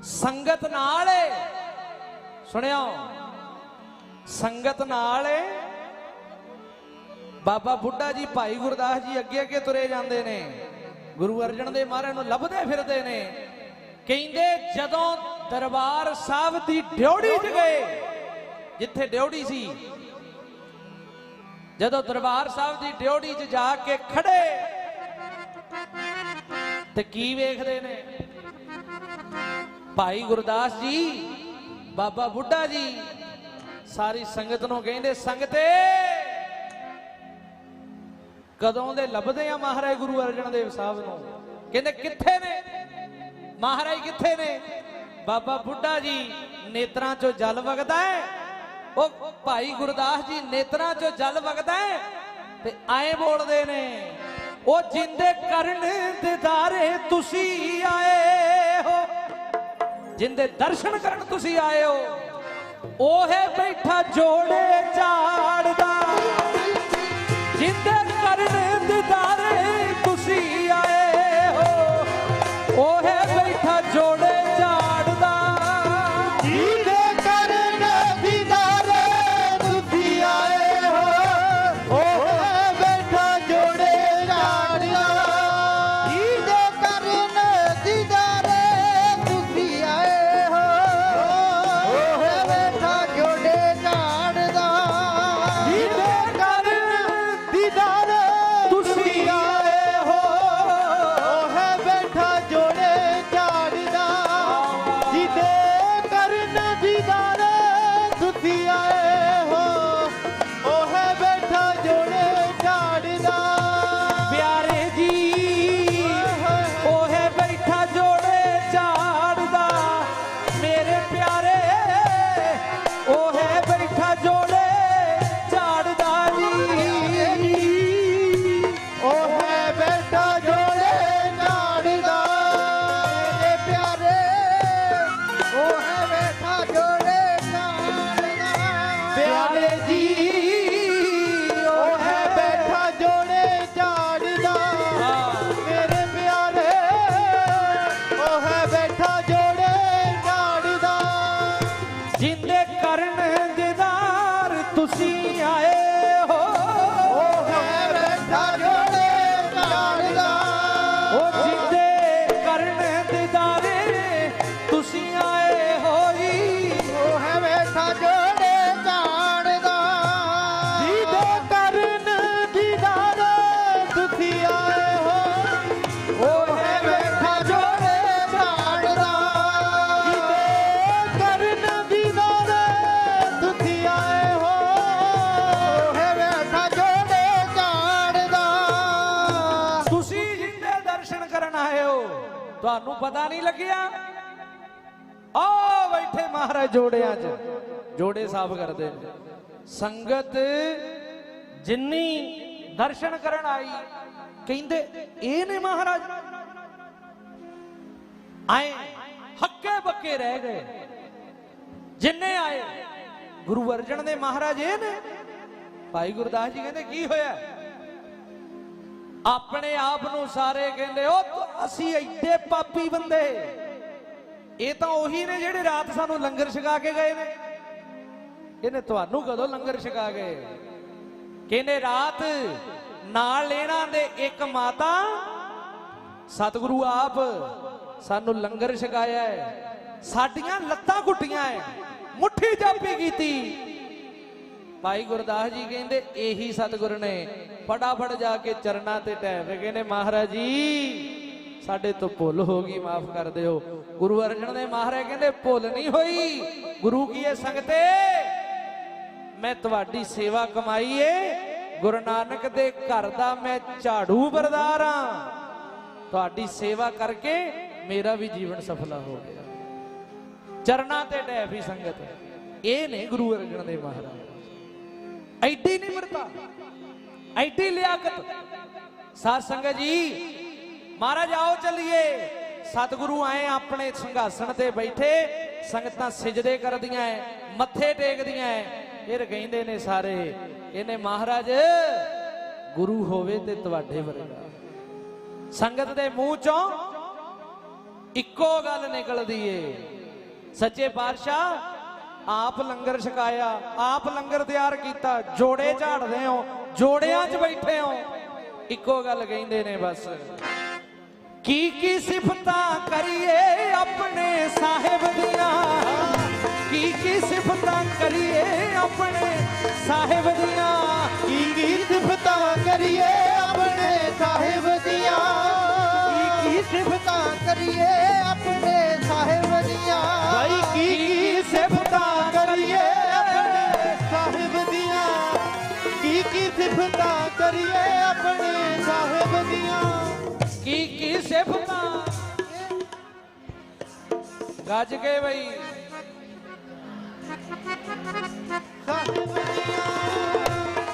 ਸੰਗਤ ਨਾਲ ਏ। ਸੁਣਿਓ। ਸੰਗਤ ਨਾਲ ਏ। ਬਾਬਾ ਬੁੱਢਾ ਜੀ, ਭਾਈ ਗੁਰਦਾਸ ਜੀ ਅੱਗੇ ਅੱਗੇ ਤੁਰੇ ਜਾਂਦੇ ਨੇ। ਗੁਰੂ ਅਰਜਨ ਦੇ ਮਹਾਰਾਜ ਨੂੰ ਲੱਭਦੇ ਫਿਰਦੇ ਨੇ। ਕਹਿੰਦੇ ਜਦੋਂ ਦਰਬਾਰ ਸਾਹਿਬ ਦੀ ਡਿਉੜੀ 'ਚ ਗਏ, ਜਿੱਥੇ ਡਿਉੜੀ ਸੀ ਜਦੋਂ ਦਰਬਾਰ ਸਾਹਿਬ ਦੀ ਡਿਉੜੀ 'ਚ ਜਾ ਕੇ ਖੜੇ, ਤੇ ਕੀ ਵੇਖਦੇ ਨੇ? ਭਾਈ ਗੁਰਦਾਸ ਜੀ, ਬਾਬਾ ਬੁੱਢਾ ਜੀ, ਸਾਰੀ ਸੰਗਤ ਨੂੰ ਕਹਿੰਦੇ, ਸੰਗਤੇ, ਕਦੋਂ ਦੇ ਲੱਭਦੇ ਆ ਮਹਾਰਾਜ ਗੁਰੂ ਅਰਜਨ ਦੇਵ ਸਾਹਿਬ ਨੂੰ? ਕਹਿੰਦੇ, ਕਿੱਥੇ ਨੇ? ਮਹਾਰਾਜ ਕਿੱਥੇ ਨੇ? ਬਾਬਾ ਬੁੱਢਾ ਜੀ ਨੇਤਰਾਂ ਚੋਂ ਜਲ ਵਗਦਾ ਹੈ। ਉਹ ਭਾਈ ਗੁਰਦਾਸ ਜੀ ਨੇਤਰਾਂ ਚੋਂ ਜਲ ਵਗਦਾ ਹੈ ਤੇ ਐਂ ਬੋਲਦੇ ਨੇ, ਉਹ ਜਿੰਦੇ ਕਰਨ ਦਿਦਾਰੇ ਤੁਸੀਂ ਆਏ ਹੋ, ਜਿੰਦੇ ਦਰਸ਼ਨ ਕਰਨ ਤੁਸੀਂ ਆਏ ਹੋ, ਉਹੇ ਬੈਠਾ ਜੋੜੇ ਝਾੜਦਾ। ਜਿੰਦੇ ਕਰਨ ਜਿੰਦੇ ਕਰਨ ਦਿਦਾਰ ਤੁਸੀਂ ਆਏ ਹੋ। ਉਹ ਬੈਠਾ ਜੋੜੇ ਝਾੜਦਾ ਉਹ ਪਤਾ ਨਹੀਂ ਲੱਗਿਆ। ਆ ਬੈਠੇ ਮਹਾਰਾਜ ਜੋੜਿਆਂ 'ਚ ਜੋੜੇ ਸਾਫ਼ ਕਰਦੇ ਨੇ। ਸੰਗਤ ਜਿੰਨੀ ਦਰਸ਼ਨ ਕਰਨ ਆਈ, ਕਹਿੰਦੇ, ਇਹ ਨੇ ਮਹਾਰਾਜ, ਆਏ ਹੱਕੇ ਬੱਕੇ ਰਹਿ ਗਏ। ਜਿੰਨੇ ਆਏ, ਗੁਰੂ ਅਰਜਨ ਦੇ ਮਹਾਰਾਜ ਇਹ ਨੇ। ਭਾਈ ਗੁਰਦਾਸ ਜੀ ਕਹਿੰਦੇ, ਕੀ ਹੋਇਆ? ਆਪਣੇ ਆਪ ਨੂੰ ਸਾਰੇ ਕਹਿੰਦੇ ਉਹ ਅਸੀਂ ਐਡੇ ਪਾਪੀ ਬੰਦੇ। ਇਹ ਤਾਂ ਉਹੀ ਨੇ ਜਿਹੜੇ ਰਾਤ ਸਾਨੂੰ ਲੰਗਰ ਛਕਾ ਕੇ ਗਏ ਨੇ। ਇਹਨੇ ਤੁਹਾਨੂੰ ਕਦੋਂ ਲੰਗਰ ਛਕਾ ਗਏ? ਕਹਿੰਦੇ, ਰਾਤ ਨਾਲ ਲੈਣਾ ਦੇ ਇੱਕ ਮਾਤਾ, ਸਤਿਗੁਰੂ ਆਪ ਸਾਨੂੰ ਲੰਗਰ ਛਕਾਇਆ ਹੈ। ਸਾਡੀਆਂ ਲੱਤਾਂ ਘੁੱਟੀਆਂ ਹੈ। ਮੁੱਠੀ ਜਾਪੀ ਕੀਤੀ। ਭਾਈ ਗੁਰਦਾਸ ਜੀ ਕਹਿੰਦੇ, ਇਹੀ ਸਤਿਗੁਰ ਨੇ ਫਟਾਫਟ ਜਾ ਕੇ ਚਰਨਾਂ ਤੇ ਟਹਿ ਪਏ। ਕਹਿੰਦੇ, ਮਹਾਰਾਜ ਜੀ, ਸਾਡੇ ਤੋਂ ਭੁੱਲ ਹੋ ਗਈ, ਮਾਫ ਕਰ ਦਿਓ। ਗੁਰੂ ਅਰਜਨ ਦੇ ਮਹਾਰਾਜ ਕਹਿੰਦੇ, ਭੁੱਲ ਨਹੀਂ ਹੋਈ। ਗੁਰੂ ਕੀ ਇਹ ਸੰਗਤੇ ਮੈਂ ਤੁਹਾਡੀ ਸੇਵਾ ਕਮਾਈ ਏ। ਗੁਰੂ ਨਾਨਕ ਦੇ ਘਰ ਦਾ ਮੈਂ ਝਾੜੂ ਬਰਦਾਰ ਹਾਂ ਤੁਹਾਡੀ ਸੇਵਾ ਕਰਕੇ ਮੇਰਾ ਵੀ ਜੀਵਨ ਸਫਲਾ ਹੋ ਗਿਆ। ਚਰਨਾਂ ਤੇ ਡੈ ਵੀ ਸੰਗਤ। ਇਹ ਨੇ ਗੁਰੂ ਅਰਜਨ ਦੇ ਮਹਾਰਾਜ। ਐਡੀ ਨਿਮਰਤਾ। ਐਡੀ ਲਿਆਕਤ। ਸਾਧ ਸੰਗਤ ਜੀ, ਮਹਾਰਾਜ ਆਓ ਚੱਲੀਏ। ਸਤਿਗੁਰੂ ਆਏ ਆਪਣੇ ਸਿੰਘਾਸਣ ਤੇ ਬੈਠੇ, ਸੰਗਤਾਂ ਸਿਜਦੇ ਕਰਦੀਆਂ ਐ, ਮੱਥੇ ਟੇਕਦੀਆਂ ਐ। ਫਿਰ ਕਹਿੰਦੇ ਨੇ ਸਾਰੇ ਇਹਨੇ ਮਹਾਰਾਜ, ਗੁਰੂ ਹੋਵੇ ਤੇ ਤੁਹਾਡੇ ਵਰਗਾ। ਸੰਗਤ ਦੇ ਮੂੰਹ ਚੋਂ ਇੱਕੋ ਗੱਲ ਨਿਕਲਦੀ ਏ। ਸੱਚੇ ਪਾਤਸ਼ਾਹ, ਆਪ ਲੰਗਰ ਛਕਾਇਆ, ਆਪ ਲੰਗਰ ਤਿਆਰ ਕੀਤਾ, ਜੋੜੇ ਝਾੜਦੇ ਹੋ ਜੋੜਿਆਂ 'ਚ ਬੈਠੇ ਹੋ। ਇੱਕੋ ਗੱਲ ਕਹਿੰਦੇ ਨੇ ਬਸ। ਕੀ ਕੀ ਸਿਫਤਾਂ ਕਰੀਏ ਆਪਣੇ ਸਾਹਿਬ ਦੀਆਂ? ਕੀ ਕੀ ਸਿਫਤਾਂ ਕਰੀਏ ਆਪਣੇ ਸਾਹਿਬ ਦੀਆਂ? ਕੀ ਕੀ ਸਿਫਤਾਂ ਕਰੀਏ ਆਪਣੇ ਸਾਹਿਬ ਦੀਆਂ? ਕੀ ਕੀ ਸਿਫਤਾਂ ਕਰੀਏ ਗੱਜ ਕੇ ਬਈ।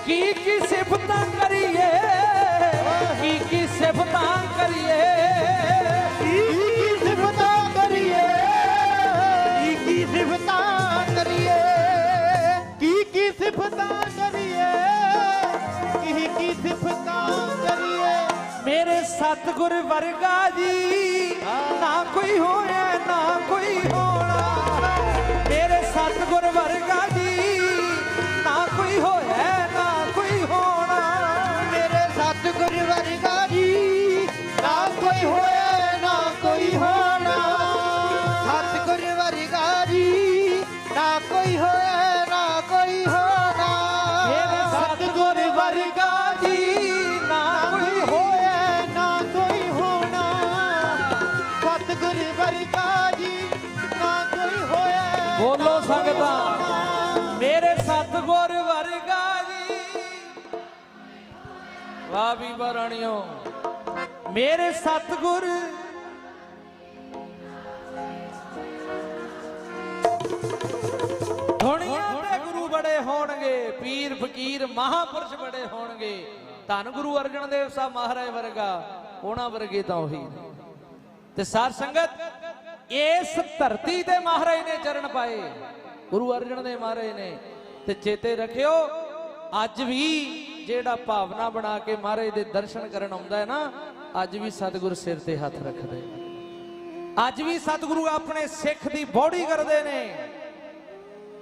ਕੀ ਕੀ ਸਿਫਤਾਂ ਕਰੀਏ? ਕੀ ਕੀ ਸਿਫਤਾਂ ਕਰੀਏ? ਕੀ ਕੀ ਸਿਫਤਾਂ ਕਰੀਏ? ਕੀ ਕੀ ਸਿਫਤਾਂ ਕਰੀਏ? ਕੀ ਕੀ ਸਿਫਤਾਂ ਕਰੀਏ? ਕੀ ਕੀ ਸਿਫਤਾਂ ਕਰੀਏ? ਮੇਰੇ ਸਤਿਗੁਰ ਵਰਗਾ ਜੀ ਨਾ ਕੋਈ ਹੋਇਆ ਵਾਹ ਵੀ ਮੇਰੇ ਸਤਿਗੁਰ। ਦੁਨੀਆ ਤੇ ਗੁਰੂ ਬੜੇ ਹੋਣਗੇ, ਪੀਰ, ਫਕੀਰ, ਮਹਾਪੁਰਸ਼ ਬੜੇ ਹੋਣਗੇ। ਧੰਨ ਗੁਰੂ ਅਰਜਨ ਦੇਵ ਸਾਹਿਬ ਮਹਾਰਾਜ ਵਰਗਾ, ਉਹਨਾਂ ਵਰਗੇ ਤਾਂ ਉਹੀ। ਤੇ ਸਾਧ ਸੰਗਤ, ਇਸ ਧਰਤੀ ਤੇ ਮਹਾਰਾਜ ਨੇ ਚਰਨ ਪਾਏ, ਗੁਰੂ ਅਰਜਨ ਦੇ ਮਹਾਰਾਜ ਨੇ। ਤੇ ਚੇਤੇ ਰੱਖਿਓ, ਅੱਜ ਵੀ ਜਿਹੜਾ ਭਾਵਨਾ ਬਣਾ ਕੇ ਮਹਾਰਾਜ ਦੇ ਦਰਸ਼ਨ ਕਰਨ ਆਉਂਦਾ ਹੈ ਨਾ, ਅੱਜ ਵੀ ਸਤਿਗੁਰ ਸਿਰ ਤੇ ਹੱਥ ਰੱਖਦੇ ਅੱਜ ਵੀ ਸਤਿਗੁਰੂ ਆਪਣੇ ਸਿੱਖ ਦੀ ਬੋੜੀ ਕਰਦੇ ਨੇ।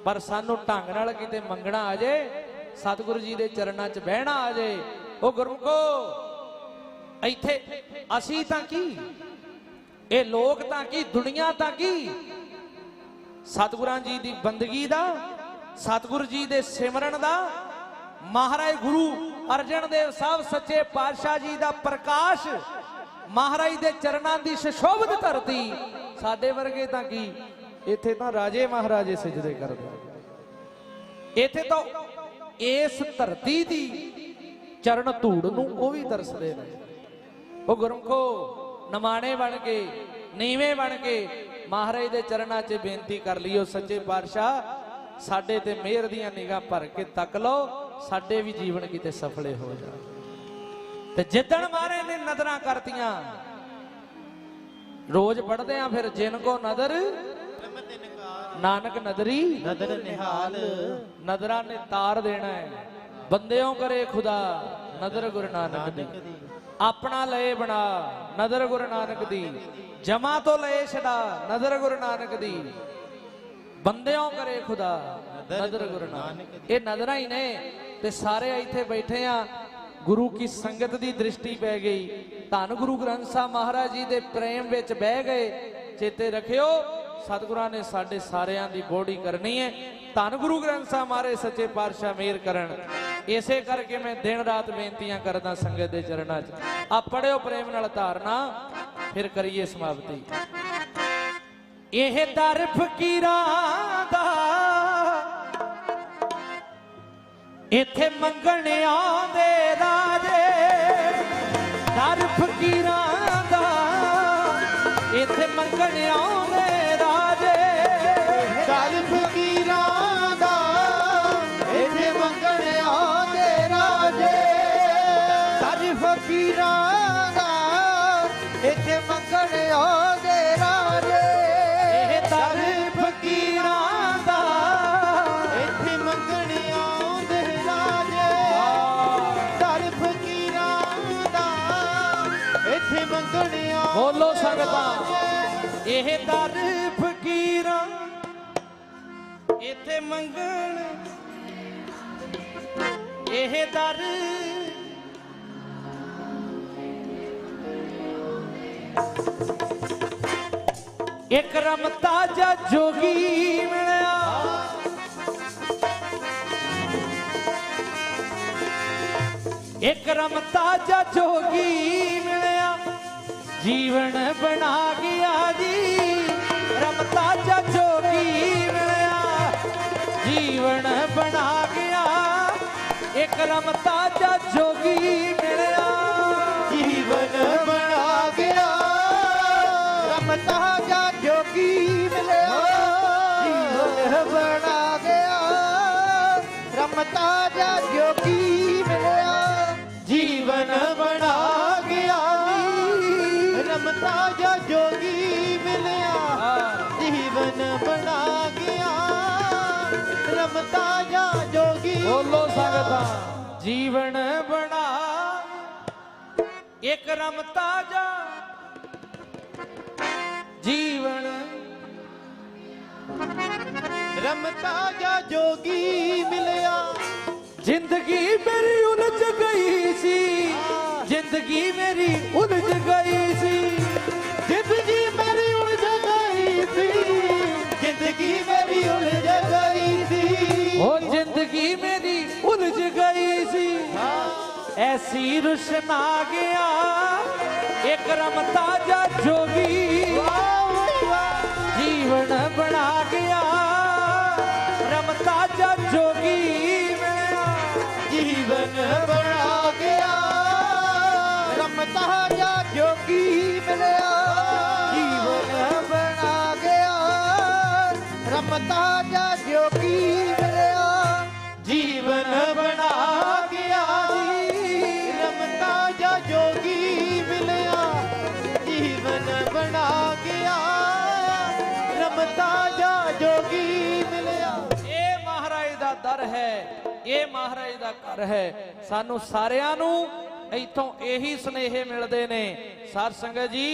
ਪਰ ਸਾਨੂੰ ਢੰਗ ਨਾਲ ਕਿਤੇ ਮੰਗਣਾ ਆ ਜੇ, ਸਤਿਗੁਰੂ ਜੀ ਦੇ ਚਰਨਾਂ 'ਚ ਬਹਿਣਾ ਆ ਜੇ, ਉਹ ਗੁਰਮੁਖੋ ਇੱਥੇ ਅਸੀਂ ਤਾਂ ਕੀ? ਇਹ ਲੋਕ ਤਾਂ ਕੀ? ਦੁਨੀਆ ਤਾਂ ਕੀ? ਸਤਿਗੁਰਾਂ ਜੀ ਦੀ ਬੰਦਗੀ ਦਾ, ਸਤਿਗੁਰੂ ਜੀ ਦੇ ਸਿਮਰਨ ਦਾ ਮਹਾਰਾਜ ਗੁਰੂ ਅਰਜਨ ਦੇਵ ਸਾਹਿਬ ਸੱਚੇ ਪਾਤਸ਼ਾਹ ਜੀ ਦਾ ਪ੍ਰਕਾਸ਼ ਮਹਾਰਾਜ ਦੇ ਚਰਨਾਂ ਦੀ ਸ਼ਸ਼ੋਭਤ ਧਰਤੀ ਸਾਡੇ ਵਰਗੇ ਤਾਂ ਕੀ? ਇੱਥੇ ਤਾਂ ਰਾਜੇ ਮਹਾਰਾਜੇ ਸਜਦੇ ਕਰਦੇ ਇੱਥੇ ਤਾਂ ਇਸ ਧਰਤੀ ਦੀ ਚਰਨ ਧੂੜ ਨੂੰ ਉਹ ਵੀ ਦਰਸਦੇ ਨੇ। ਉਹ ਗੁਰਮਖੋ, ਨਮਾਣੇ ਬਣ ਕੇ, ਨੀਵੇਂ ਬਣ ਕੇ ਮਹਾਰਾਜ ਦੇ ਚਰਨਾਂ 'ਚ ਬੇਨਤੀ ਕਰ ਲਈਓ ਸੱਚੇ ਪਾਤਸ਼ਾਹ, ਸਾਡੇ ਤੇ ਮਿਹਰ ਦੀਆਂ ਨਿਗਾਹ ਭਰ ਕੇ ਤੱਕ ਲਓ। ਸਾਡੇ ਵੀ ਜੀਵਨ ਕਿਤੇ ਸਫਲੇ ਹੋ ਜਾਣ। ਤੇ ਜਿੱਦਣ ਮਹਾਰਾਜ ਨੇ ਨਜ਼ਰਾਂ ਕਰਤੀਆਂ ਰੋਜ਼ ਪੜਦੇ ਆ ਫਿਰ ਜਿਨ ਕੋ ਨਦਰ ਨਾਨਕ ਨਦਰੀ ਨਦਰ ਨਿਹਾਲ। ਨਦਰਾਂ ਨੇ ਤਾਰ ਦੇਣਾ ਹੈ। ਬੰਦਿਓ ਕਰੇ ਖੁਦਾ ਨਦਰ ਗੁਰੂ ਨਾਨਕ ਦੀ। ਆਪਣਾ ਲਏ ਬਣਾ ਨਦਰ ਗੁਰੂ ਨਾਨਕ ਦੀ। ਜਮਾ ਤੋਂ ਲਏ ਛਡਾ ਨਦਰ ਗੁਰੂ ਨਾਨਕ ਦੀ। ਬੰਦਿਓ ਕਰੇ ਖੁਦਾ ਨਦਰ ਗੁਰੂ ਨਾਨਕ। ਇਹ ਨਜ਼ਰਾਂ ਹੀ ਨੇ। ਤੇ ਸਾਰੇ ਇੱਥੇ ਬੈਠੇ ਆ। ਗੁਰੂ ਕੀ ਸੰਗਤ ਦੀ ਦ੍ਰਿਸ਼ਟੀ ਪੈ ਗਈ। ਧੰਨ ਗੁਰੂ ਗ੍ਰੰਥ ਸਾਹਿਬ ਮਹਾਰਾਜ ਜੀ ਦੇ ਪ੍ਰੇਮ ਵਿੱਚ ਬਹਿ ਗਏ। ਚੇਤੇ ਰੱਖਿਓ, ਸਤਿਗੁਰਾਂ ਨੇ ਸਾਡੇ ਸਾਰਿਆਂ ਦੀ ਬੋੜੀ ਕਰਨੀ ਹੈ। ਧੰਨ ਗੁਰੂ ਗ੍ਰੰਥ ਸਾਹਿਬ ਮਾਰੇ ਸੱਚੇ ਪਾਤਸ਼ਾਹ ਮੇਰ ਕਰਨ। ਇਸੇ ਕਰਕੇ ਮੈਂ ਦਿਨ ਰਾਤ ਬੇਨਤੀਆਂ ਕਰਦਾ ਸੰਗਤ ਦੇ ਚਰਨਾਂ 'ਚ। ਆ ਪੜਿਓ ਪ੍ਰੇਮ ਨਾਲ ਧਾਰਨਾ, ਫਿਰ ਕਰੀਏ ਸਮਾਪਤੀ। ਇਹ ਦਰ ਫਕੀਰਾਂ ਦਾ ਇੱਥੇ ਮੰਗਣ ਆਉਂਦੇ ਰਾਜੇ ਦਰ ਫਕੀਰਾਂ ਦਾ। ਇੱਥੇ ਮੰਗਣ ਆਉਂਦੇ ਬੋਲੋ ਸੰਗਤਾਂ। ਇਹ ਦਰ ਫਕੀਰਾਂ ਇੱਥੇ ਮੰਗਣ। ਇਹ ਦਰ ਇੱਕ ਰਮਤਾ ਜਾ ਜੋਗੀ ਮਿਲਿਆ। ਇੱਕ ਰਮਤਾ ਜਾ ਜੋਗੀ ਮਿਲਿਆ। ਜੀਵਨ ਬਣਾ ਗਿਆ ਜੀ। ਰਮਤਾ ਜਾ ਜੋਗੀ ਮਿਲਿਆ। ਜੀਵਨ ਬਣਾ ਗਿਆ। ਇੱਕ ਰਮਤਾ ਜਾ ਜੋਗੀ ਮਿਲਿਆ। ਜੀਵਨ ਬਣਾ ਗਿਆ। ਰਮਤਾ ਜਾ ਜੋਗੀ ਮਿਲਿਆ। ਜੀਵਨ ਬਣਾ ਗਿਆ। ਰਮਤਾ ਜਾ ਬੋਲੋ ਸੰਗਤਾਂ। ਜੀਵਨ ਬਣਾ। ਇੱਕ ਰਮਤਾ ਜਾ ਜੀਵਨ। ਰਮਤਾ ਜਾ ਜੋਗੀ ਮਿਲਿਆ। ਜ਼ਿੰਦਗੀ ਮੇਰੀ ਉਲਝ ਗਈ ਸੀ। ਜ਼ਿੰਦਗੀ ਮੇਰੀ ਉਲਝ ਗਈ ਸੀ। ਐਸੀ ਰੁਸ਼ਨਾ ਗਿਆ ਇੱਕ ਰਮਤਾ ਜਾ ਜੋਗੀ। ਜੀਵਨ ਦਰ ਹੈ ਇਹ ਮਹਾਰਾਜ ਦਾ ਘਰ ਹੈ ਸਾਨੂੰ ਸਾਰਿਆਂ ਨੂੰ ਇੱਥੋਂ ਇਹੀ ਸਨੇਹੇ ਮਿਲਦੇ ਨੇ ਸਾਧ ਸੰਗਤ ਜੀ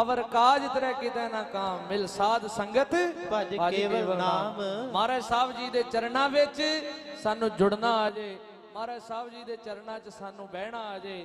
ਅਵਰ ਕਾਜ ਤਰੇ ਕਿਤੇ ਨਾ ਕਾਮ ਮਿਲ ਸਾਧ ਸੰਗਤ ਭਜ ਕੇਵਲ ਨਾਮ। ਮਹਾਰਾਜ ਸਾਹਿਬ ਜੀ ਦੇ ਚਰਨਾਂ ਵਿੱਚ ਸਾਨੂੰ ਜੁੜਨਾ ਆ ਜੇ ਮਹਾਰਾਜ ਸਾਹਿਬ ਜੀ ਦੇ ਚਰਨਾਂ 'ਚ ਸਾਨੂੰ ਬਹਿਣਾ ਆ ਜੇ